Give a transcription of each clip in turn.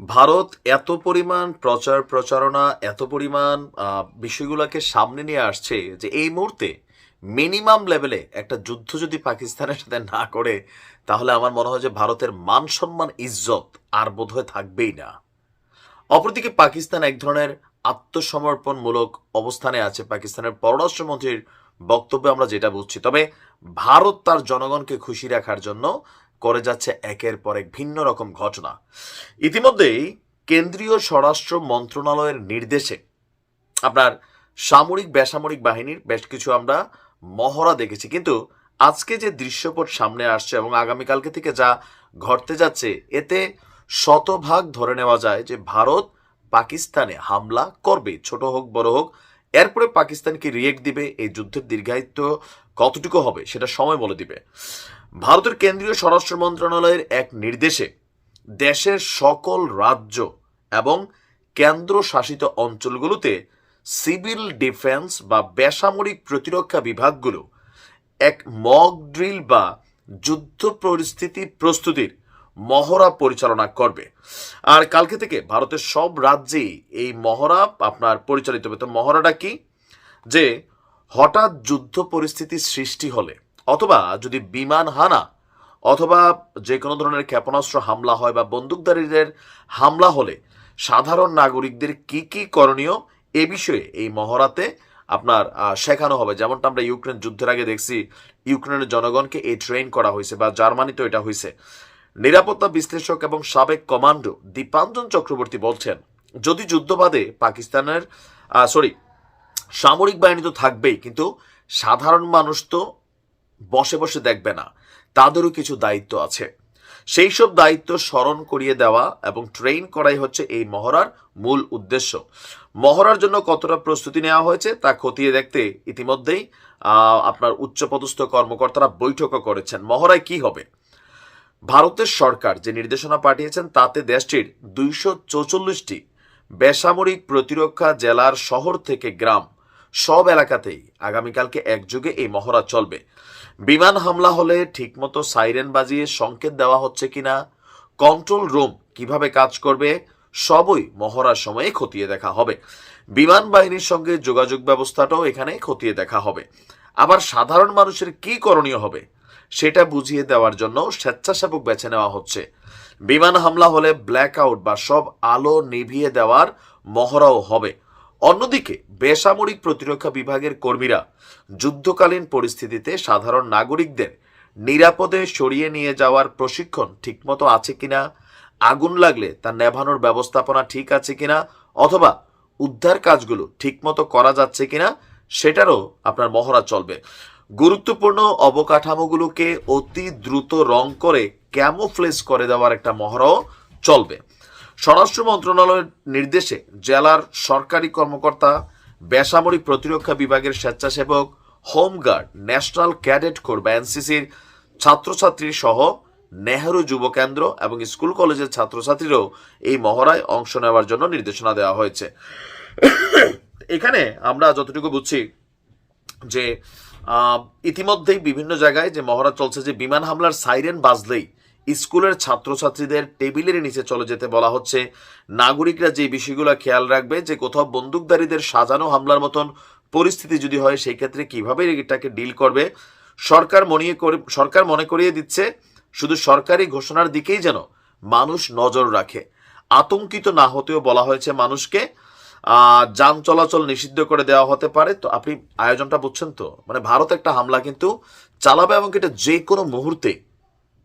ভারত এত পরিমাণ প্রচার প্রচারণা, এত পরিমাণ বিষয়গুলোকে সামনে নিয়ে আসছে যে এই মুহূর্তে মিনিমাম লেভেলে একটা যুদ্ধ যদি পাকিস্তানের সাথে না করে, তাহলে আমার মনে হয় যে ভারতের মান সম্মান, ইজ্জত আর বোধহয় থাকবেই না। অপরদিকে পাকিস্তান এক ধরনের আত্মসমর্পণমূলক অবস্থানে আছে। পাকিস্তানের পররাষ্ট্রমন্ত্রীর বক্তব্যে আমরা যেটা বুঝছি, তবে ভারত তার জনগণকে খুশি রাখার জন্য করে যাচ্ছে একের পর এক ভিন্ন রকম ঘটনা। ইতিমধ্যেই কেন্দ্রীয় স্বরাষ্ট্র মন্ত্রণালয়ের নির্দেশে আপনার সামরিক বেসামরিক বাহিনীর বেশ কিছু আমরা মহড়া দেখেছি। কিন্তু আজকে যে দৃশ্যপট সামনে আসছে এবং আগামীকালকে থেকে যা ঘটতে যাচ্ছে, এতে শতভাগ ধরে নেওয়া যায় যে ভারত পাকিস্তানে হামলা করবে। ছোট হোক, বড় হোক, এরপরে পাকিস্তানকে রিয়েক্ট দিবে? এই যুদ্ধের দীর্ঘায়িত্ব কতটুকু হবে? সেটা সময় বলে দিবে। ভারতের কেন্দ্রীয় স্বরাষ্ট্র মন্ত্রণালয়ের এক নির্দেশে দেশের সকল রাজ্য এবং কেন্দ্র শাসিত অঞ্চলগুলোতে সিভিল ডিফেন্স বা বেসামরিক প্রতিরক্ষা বিভাগগুলো এক মক ড্রিল বা যুদ্ধ পরিস্থিতি প্রস্তুতির মহড়া পরিচালনা করবে। আর কালকে থেকে ভারতের সব রাজ্যেই এই মহড়া, আপনার পরিচালিত হবে তো মহড়াটা কি? যে হঠাৎ যুদ্ধ পরিস্থিতি সৃষ্টি হলে অথবা যদি বিমান হানা, অথবা যে কোনো ধরনের ক্ষেপণাস্ত্র হামলা হয় বা বন্দুকধারীদের হামলা হলে সাধারণ নাগরিকদের কি কি করণীয় এ বিষয়ে এই মহড়াতে আপনার শেখানো হবে। যেমনটা আমরা ইউক্রেন যুদ্ধের আগে দেখছি, ইউক্রেনের জনগণকে এই ট্রেন করা হয়েছে বা জার্মানিতেও এটা হয়েছে। নিরাপত্তা বিশ্লেষক এবং সাবেক কমান্ডো দীপাঞ্জন চক্রবর্তী বলছেন, যদি যুদ্ধবাদে পাকিস্তানের সরি সামরিক বাহিনী তো থাকবেই, কিন্তু সাধারণ মানুষ তো বসে বসে দেখবে না। তাদেরও কিছু দায়িত্ব আছে। সেই সব দায়িত্ব স্মরণ করিয়ে দেওয়া এবং ট্রেন করাই হচ্ছে এই মহড়ার মূল উদ্দেশ্য। মহড়ার জন্য কতটা প্রস্তুতি নেওয়া হয়েছে তা খতিয়ে দেখতে ইতিমধ্যেই আপনার উচ্চপদস্থ কর্মকর্তারা বৈঠকও করেছেন। মহড়ায় কি হবে? ভারতের সরকার যে নির্দেশনা পাঠিয়েছেন, তাতে দেশটির দুইশো চৌচল্লিশটি বেসামরিক প্রতিরক্ষা জেলার শহর থেকে গ্রাম সব এলাকাতেই আগামীকালকে একযোগে এই মহড়া চলবে। বিমান হামলা হলে ঠিকমতো সাইরেন বাজিয়ে সংকেত দেওয়া হচ্ছে কিনা, কন্ট্রোল রুম কীভাবে কাজ করবে, সবই মহড়ার সময়ে খতিয়ে দেখা হবে। বিমান বাহিনীর সঙ্গে যোগাযোগ ব্যবস্থাটাও এখানে খতিয়ে দেখা হবে। আবার সাধারণ মানুষের কি করণীয় হবে, সেটা বুঝিয়ে দেওয়ার জন্য স্বেচ্ছাসেবক বেছে নেওয়া হচ্ছে। বিমান হামলা হলে ব্ল্যাক আউট বা সব আলো নিভিয়ে দেওয়ার মহড়াও হবে। অন্যদিকে, বেসামরিক প্রতিরক্ষা বিভাগের কর্মীরা যুদ্ধকালীন পরিস্থিতিতে সাধারণ নাগরিকদের নিরাপদে সরিয়ে নিয়ে যাওয়ার প্রশিক্ষণ ঠিকমতো আছে কিনা, আগুন লাগলে তা নেভানোর ব্যবস্থাপনা ঠিক আছে কিনা, অথবা উদ্ধার কাজগুলো ঠিকমতো করা যাচ্ছে কিনা, সেটারও আপনার মহড়া চলবে। গুরুত্বপূর্ণ অবকাঠামোগুলোকে অতি দ্রুত রং করে ক্যামোফ্লেজ করে দেওয়ার একটা মহড়াও চলবে। স্বরাষ্ট্র মন্ত্রণালয়ের নির্দেশে জেলার সরকারি কর্মকর্তা, বেসামরিক প্রতিরক্ষা বিভাগের স্বেচ্ছাসেবক, হোমগার্ড, ন্যাশনাল ক্যাডেট কোর বা এনসিসির ছাত্রছাত্রী সহ নেহেরু যুব কেন্দ্র এবং স্কুল কলেজের ছাত্রছাত্রীরাও এই মহড়ায় অংশ নেওয়ার জন্য নির্দেশনা দেওয়া হয়েছে। এখানে আমরা যতটুকু বুঝছি যে ইতিমধ্যেই বিভিন্ন জায়গায় যে মহড়া চলছে যে বিমান হামলার সাইরেন বাজলেই স্কুলের ছাত্রছাত্রীদের টেবিলের নিচে চলে যেতে বলা হচ্ছে। নাগরিকরা যে বিষয়গুলো খেয়াল রাখবে, যে কোথাও বন্দুকধারীদের সাজানো হামলার মতন পরিস্থিতি যদি হয় সেই ক্ষেত্রে কীভাবে এটাকে ডিল করবে? সরকার মনে করে, সরকার মনে করিয়ে দিচ্ছে, শুধু সরকারি ঘোষণার দিকেই যেন মানুষ নজর রাখে। আতঙ্কিত না হতেও বলা হয়েছে মানুষকে। যান চলাচল নিষিদ্ধ করে দেওয়া হতে পারে। তো আপনি আয়োজনটা বুঝছেন তো? মানে ভারত একটা হামলা কিন্তু চালাবে এবং এটা যে কোনো মুহূর্তে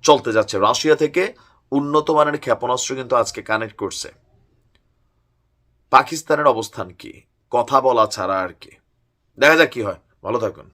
চলতে যাচ্ছে। রাশিয়া থেকে উন্নত মানের ক্ষেপণাস্ত্র কিন্তু আজকে কানেক্ট করছে। পাকিস্তানের অবস্থান কি? কথা বলা ছাড়া আর কি। দেখা যাক কি হয়। ভালো থাকুন।